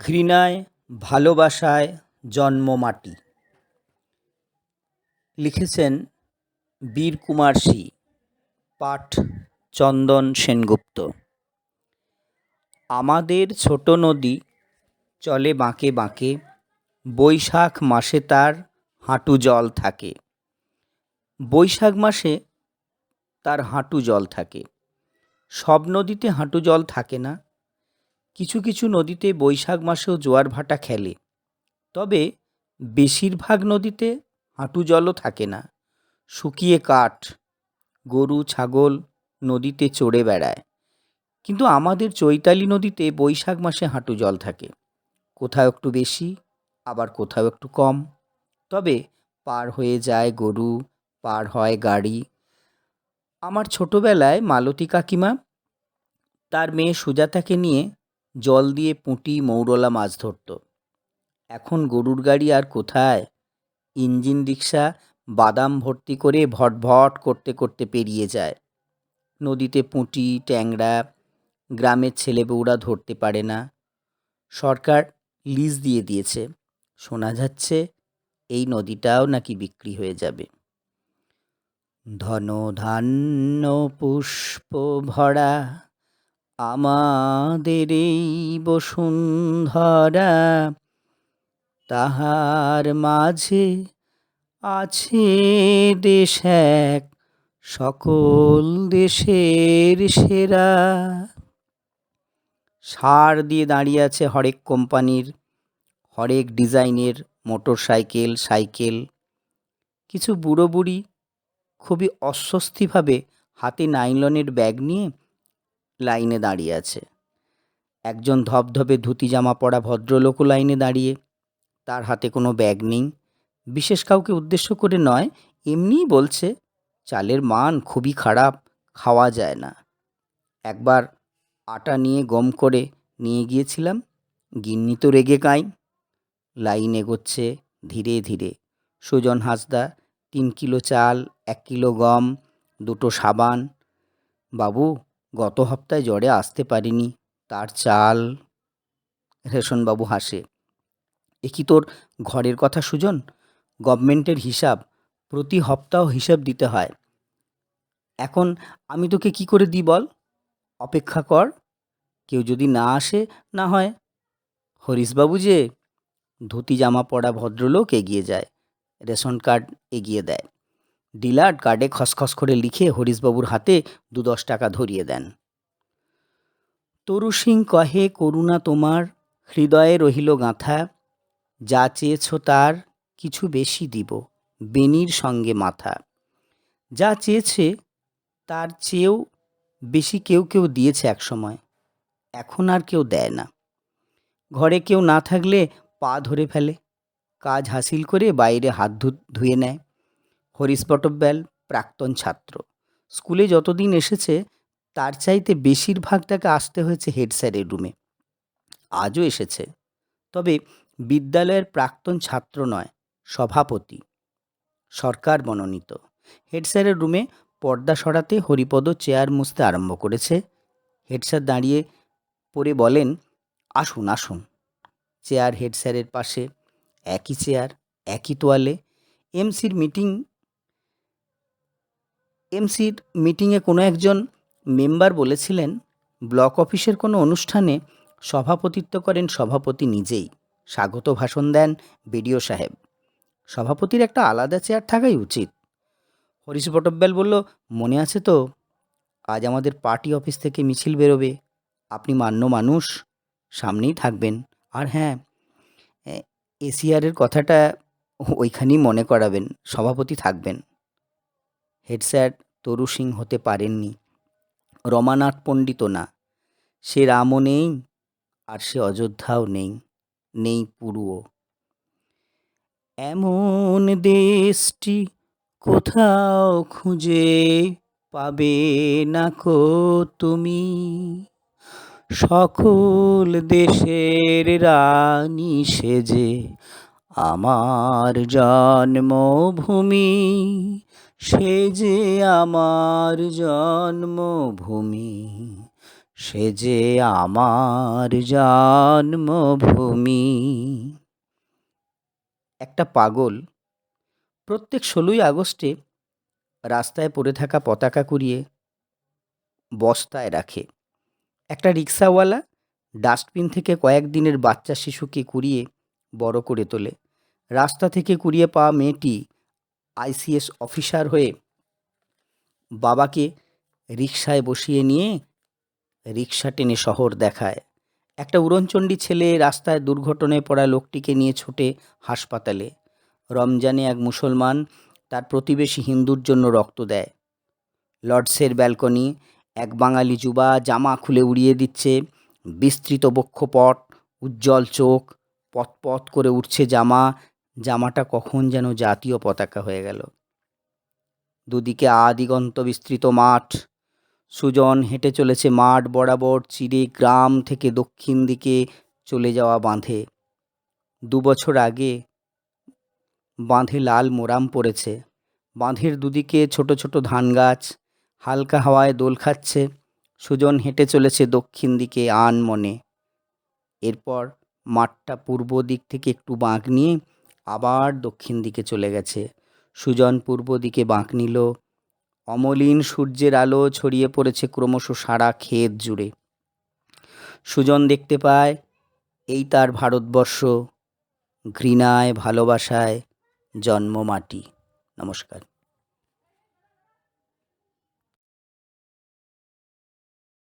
ঘৃণায়, ভালোবাসায় জন্ম মাটি। লিখেছেন বীরকুমার সি, পাঠ চন্দন সেনগুপ্ত। আমাদের ছোট নদী চলে বাঁকে বাঁকে, বৈশাখ মাসে তার হাঁটু জল থাকে। বৈশাখ মাসে তার হাঁটু জল থাকে। সব নদীতে হাঁটু জল থাকে না কিছু কিছু নদীতে বৈশাখ মাসেও জোয়ার ভাটা খেলে। তবে বেশিরভাগ নদীতে হাঁটু জলও থাকে না। শুকিয়ে কাঠ, গরু, ছাগল নদীতে চড়ে বেড়ায়। কিন্তু আমাদের চৈতালি নদীতে বৈশাখ মাসে হাঁটু জল থাকে। কোথাও একটু বেশি, আবার কোথাও একটু কম। তবে পার হয়ে যায় গরু, পার হয় গাড়ি। আমার ছোটোবেলায় মালতী কাকিমা তার মেয়ে সুজাতাকে নিয়ে জল দিয়ে পুঁটি মৌরলা মাছ ধরতো। এখন গরুর গাড়ি আর কোথায়? ইঞ্জিন রিক্সা বাদাম ভর্তি করে ভটভট করতে করতে পেরিয়ে যায়। নদীতে পুঁটি, ট্যাংরা, গ্রামের ছেলেবউরা ধরতে পারে না। সরকার লিজ দিয়ে দিয়েছে। শোনা যাচ্ছে এই নদীটাও নাকি বিক্রি হয়ে যাবে। ধন ধান্য পুষ্প ভরা আমাদের এই বসুন্ধরা তাহার মাঝে আছে দেশ এক, সকল দেশের সেরা। সার দিয়ে দাঁড়িয়ে আছে হরেক কোম্পানির, হরেক ডিজাইনের মোটর সাইকেল। সাইকেল কিছু বুড়ো বুড়ি খুবই অস্বস্তিভাবে হাতে নাইলনের ব্যাগ নিয়ে লাইনে দাঁড়িয়ে আছে। একজন ধপধপে ধুতি জামা পরা ভদ্রলোকও লাইনে দাঁড়িয়ে। তার হাতে কোনো ব্যাগ নেই। বিশেষ কাউকে উদ্দেশ্য করে নয়, এমনিই বলছে, চালের মান খুবই খারাপ, খাওয়া যায় না। একবার আটা নিয়ে গম করে নিয়ে গিয়েছিলাম। গিন্নি তো রেগে কাঁই। লাইন এগোচ্ছে ধীরে ধীরে। সুজন হাসদা, তিন কিলো চাল, এক কিলো গম, দুটো সাবান। বাবু গত হপ্তায় জ্বরে আসতে পারিনি। তার চাল, রেশনবাবু হাসে। এ কি তোর ঘরের কথা সুজন? গভর্নমেন্টের হিসাব প্রতি হপ্তাহ হিসাব দিতে হয়। এখন আমি তোকে কি করে দিই বল? অপেক্ষা কর। কেউ যদি না আসে, না হয়। হরিশবাবু যে ধুতি জামা পরা ভদ্রলোক এগিয়ে যায়। রেশন কার্ড এগিয়ে দেয়। ডিলার কার্ডে খসখস করে লিখে হরিশবাবুর হাতে দু দশ টাকা ধরিয়ে দেন। তরু সিং কহে, করুণা তোমার, হৃদয়ে রহিল গাঁথা, যা চেয়েছ তার কিছু বেশি দিব বেনির সঙ্গে মাথা। যা চেয়েছে তার চেয়েও বেশি কেউ কেউ দিয়েছে একসময় এখন আর কেউ দেয় না। ঘরে কেউ না থাকলে পা ধরে ফেলে, কাজ হাসিল করে বাইরে হাত ধুয়ে নেয়। হরিশ পটব্যাল প্রাক্তন ছাত্র। স্কুলে যতদিন এসেছে, তার চাইতে বেশিরভাগ তাকে আসতে হয়েছে হেড স্যারের রুমে আজও এসেছে। তবে বিদ্যালয়ের প্রাক্তন ছাত্র নয়, সভাপতি। সরকার মনোনীত। হেড স্যারের রুমে পর্দা সরাতে হরিপদ চেয়ার মুছতে আরম্ভ করেছে। হেড স্যার দাঁড়িয়ে পড়ে বলেন, আসুন আসুন। চেয়ার হেড স্যারের পাশে একই চেয়ার একই তোয়ালে। এমসির মিটিং এমসির মিটিংয়ে কোনো একজন মেম্বার বলেছিলেন, ব্লক অফিসের কোনো অনুষ্ঠানে সভাপতিত্ব করেন সভাপতি নিজেই। স্বাগত ভাষণ দেন বিডিও সাহেব। সভাপতির একটা আলাদা চেয়ার থাকাই উচিত। হরিশ বটব্যাল বলল, মনে আছে তো, আজ আমাদের পার্টি অফিস থেকে মিছিল বেরোবে। আপনি মান্য মানুষ, সামনেই থাকবেন। আর হ্যাঁ এসিআরের কথাটা ওইখানেই মনে করাবেন, সভাপতি থাকবেন। হেড স্যার তরু সিং হতে পারেননি। রমানাথ পণ্ডিত না। সে রামও নেই আর সে অযোধ্যাও নেই নেই পুরুও। এমন দেশটি কোথাও খুঁজে পাবে না কো তুমি? সকল দেশের রানী সেজে আমার জন্মভূমি, সে যে আমার জন্মভূমি, সে যে আমার জন্মভূমি। একটা পাগল প্রত্যেক ষোলোই আগস্টে রাস্তায় পড়ে থাকা পতাকা কুড়িয়ে বস্তায় রাখে। একটা রিক্সাওয়ালা ডাস্টবিন থেকে কয়েকদিনের বাচ্চা শিশুকে কুড়িয়ে বড় করে তোলে। রাস্তা থেকে কুড়িয়ে পাওয়া মেয়েটি আইসিএস অফিসার হয়ে বাবাকে রিকশায় বসিয়ে নিয়ে রিক্সা টেনে শহর দেখায়। একটা উড়নচণ্ডী ছেলে রাস্তায় দুর্ঘটনায় পড়া লোকটিকে নিয়ে ছুটে হাসপাতালে। রমজানে এক মুসলমান তার প্রতিবেশী হিন্দুর জন্য রক্ত দেয়। লর্ডসের ব্যালকনি, এক বাঙালি যুবা জামা খুলে উড়িয়ে দিচ্ছে, বিস্তৃত বক্ষপট, উজ্জ্বল চোখ পথ করে উঠছে জামা জামাটা কখন যেন জাতীয় পতাকা হয়ে গেল। দুদিকে আদিগন্ত বিস্তৃত মাঠ, সুজন হেঁটে চলেছে মাঠ বরাবর চিরে গ্রাম থেকে দক্ষিণ দিকে চলে যাওয়া বাঁধে। দুবছর আগে বাঁধে লাল মোরাম পড়েছে। বাঁধের দুদিকে ছোট ছোট ধান গাছ, হালকা হাওয়ায় দোল খাচ্ছে। সুজন হেঁটে চলেছে দক্ষিণ দিকে আন মনে এরপর মাঠটা পূর্ব দিক থেকে একটু বাঁক নিয়ে আবার দক্ষিণ দিকে চলে গেছে। সুজন পূর্ব দিকে বাঁক নিল। অমলিন সূর্যের আলো ছড়িয়ে পড়েছে ক্রমশ সারা ক্ষেত জুড়ে। সুজন দেখতে পায়, এই তার ভারতবর্ষ, ঘৃণায়, ভালোবাসায় জন্ম মাটি। নমস্কার।